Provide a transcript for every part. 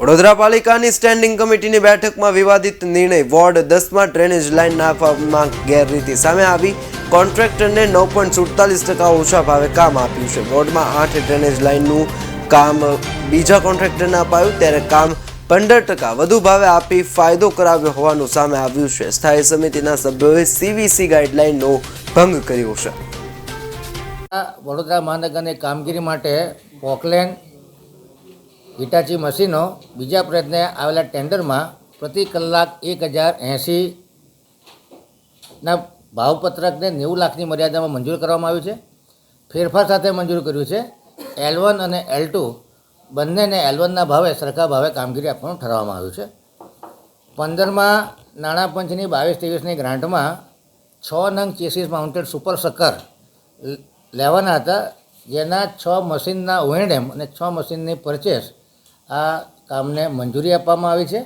વડોદરા પાલિકાની સ્ટેન્ડિંગ કમિટીની બેઠકમાં વિવાદિત નિર્ણય. વોર્ડ દસમાં ડ્રેનેજ લાઇન નાખવામાં ગેરરીતિ. સામે આવી કોન્ટ્રાક્ટરને નવ પોઈન્ટ સુડતાલીસ ટકા ઓછા ભાવે કામ આપ્યું છે. વોર્ડમાં આઠ ડ્રેનેજ લાઇનનું કામ બીજા કોન્ટ્રાક્ટરને અપાયું, ત્યારે કામ પંદર ટકા વધુ ભાવે આપી ફાયદો કરાવ્યો હોવાનું સામે આવ્યું છે. સ્થાયી સમિતિના સભ્યોએ સીવીસી ગાઈડલાઇનનો ભંગ કર્યો છે. વડોદરા મહાનગરની કામગીરી માટે પોકલેન હિટાચી મશીનો બીજા પ્રયત્ને આવેલા ટેન્ડરમાં પ્રતિ કલાક એક હજાર એંસીના ભાવપત્રકને નેવું લાખની મર્યાદામાં મંજૂર કરવામાં આવ્યું છે. ફેરફાર સાથે મંજૂર કર્યું છે. એલ વન અને એલ ટુ બંનેને એલ વનના ભાવે સરખા ભાવે કામગીરી આપવાનું ઠરાવવામાં આવ્યું છે. પંદરમાં નાણાં પંચની બાવીસ ત્રેવીસની ગ્રાન્ટમાં છ નંગ ચેસીસ માઉન્ટેડ સુપર સકર લેવાના હતા. જેના છ મશીનના ઓએનએમ અને છ મશીનની પરચેસ આ કામને મંજૂરી આપવામાં આવી છે.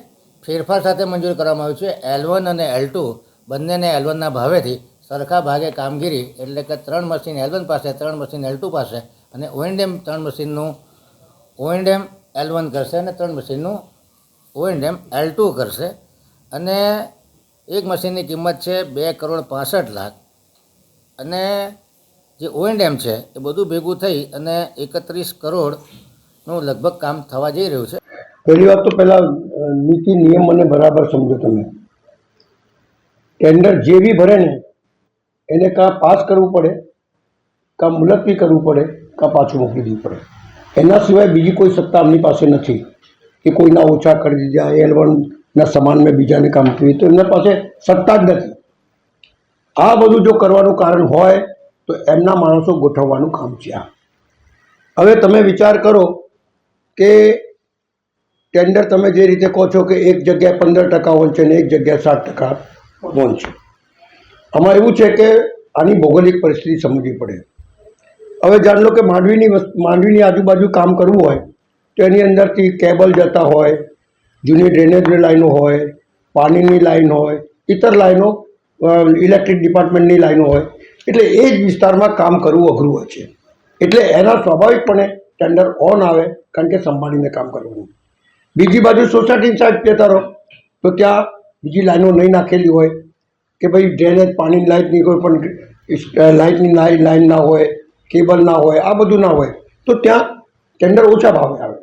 ફેરફાર સાથે મંજૂર કરવામાં આવ્યું છે. એલ વન અને એલ ટુ બંનેને એલ વનના ભાવેથી સરખા ભાગે કામગીરી એટલે કે ત્રણ મશીન એલ વન પાસે, ત્રણ મશીન એલ ટુ પાસે અને ઓએનડેમ ત્રણ મશીનનું ઓએનડેમ એલ વન કરશે અને ત્રણ મશીનનું ઓએનડેમ એલ ટુ કરશે. અને એક મશીનની કિંમત છે બે કરોડ પાસઠ લાખ. અને જે ઓએનડેમ છે એ બધું ભેગું થઈ અને એકત્રીસ કરોડનું લગભગ કામ થવા જઈ રહ્યું છે. પહેલી વાત તો પહેલા નીતિ, નિયમ અને બરાબર સમજો તમે. ટેન્ડર જે બી ભરે ને, એને કાં પાસ કરવું પડે, કાં મુલતવી કરવું પડે, કાં પાછું મોકલી દેવું પડે. એના સિવાય બીજી કોઈ સત્તા એમની પાસે નથી કે કોઈના ઓછા કરી દીધા એલ વનના સમાન મેં બીજાને કામ કર્યું તો એમના પાસે સત્તા જ નથી. આ બધું જો કરવાનું કારણ હોય, તો એમના માણસો ગોઠવવાનું કામ છે આ. હવે તમે વિચાર કરો કે ટેન્ડર તમે જે રીતે કહો છો કે એક જગ્યાએ પંદર ટકા વોન છે ને એક જગ્યાએ સાત ટકા વોન છે. આમાં એવું છે કે આની ભૌગોલિક પરિસ્થિતિ સમજવી પડે. હવે જાણ લો કે માંડવીની માંડવીની આજુબાજુ કામ કરવું હોય, તો એની અંદરથી કેબલ જતા હોય, જૂની ડ્રેનેજ લાઈનો હોય, પાણીની લાઈન હોય, ઇતર લાઈનો ઇલેક્ટ્રિક ડિપાર્ટમેન્ટની લાઈનો હોય, એટલે એ જ વિસ્તારમાં કામ કરવું અઘરું હોય છે. એટલે એના સ્વાભાવિકપણે ટેન્ડર ઓન આવે, કારણ કે સંભાળીને કામ કરવાનું. બીજી બાજુ સોસાયટી સાઈડ કહેતા રહો, તો ત્યાં બીજી લાઈનો નહીં નાખેલી હોય, કે ભાઈ ડ્રેનેજ પાણીની લાઇટની કોઈ પણ લાઇટની લાઈન લાઇન ના હોય કેબલ ના હોય, આ બધું ના હોય, તો ત્યાં ટેન્ડર ઓછા ભાવે આવે.